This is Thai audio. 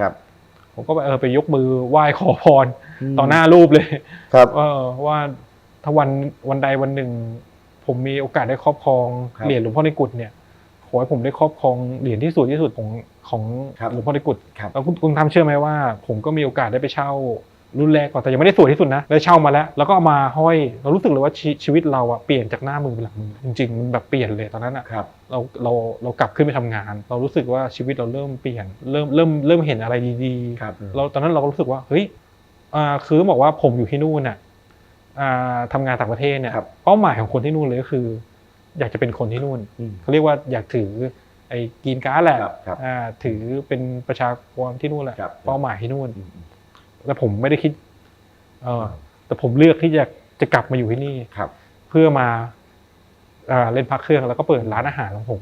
ครับผมก็ไปเออไปยกมือไหว้ขอพรต่อหน้ารูปเลย ครับเออว่าถ้าวันวันใดวันหนึ่ง ผมมีโอกาสได้ครอบครองครับเหรียญหลวงพ่อในกุฏเนี่ยขอให้ผมได้ครอบครองเหรียญที่สวยที่สุดของของครับหลวงพ่อในกุฏครับแล้วคุณคุณทำเชื่อไหมว่า ผมก็มีโอกาสได้ไปเช่า รุ่นแรกก่อนแต่ยังไม่ได้สวยที่สุดนะได้เช่ามาแล้ว แล้วก็เอามาห้อย เรารู้สึกเลยว่าชีชีวิตเราอะเปลี่ยนจากหน้ามือเป็นหลังมือจริงๆมันแบบเปลี่ยนเลยตอนนั้นอะครับ เราเราเรากลับขึ้นไปทำงาน เรารู้สึกว่าชีวิตเราเริ่มเปลี่ยนเริ่มเริ่มเริ่มเห็นอะไรดีครับเราตอนนั้นเราก็รู้สึกว่าเฮ้ยอ่าคือบอกว่าผมอยู่ที่นู่นน่ะอ่าทำงานต่างประเทศเนี่ยครับ เป้าหมายของคนที่นู่นเลยก็คือ อยากจะเป็นคนที่นู่นอืมเขาเรียกว่าอยากถือไอ้กรีนการ์ดแหละครับครับ อ่าถือเป็นประชากรที่นู่นแหละครับ เป้าหมายที่นู่น อืม แต่ผมไม่ได้คิด เออแต่ผมเลือกที่จะจะกลับมาอยู่ที่นี่ครับ เพื่อมาอ่าเล่นพักเครื่องแล้วก็เปิดร้านอาหารของผม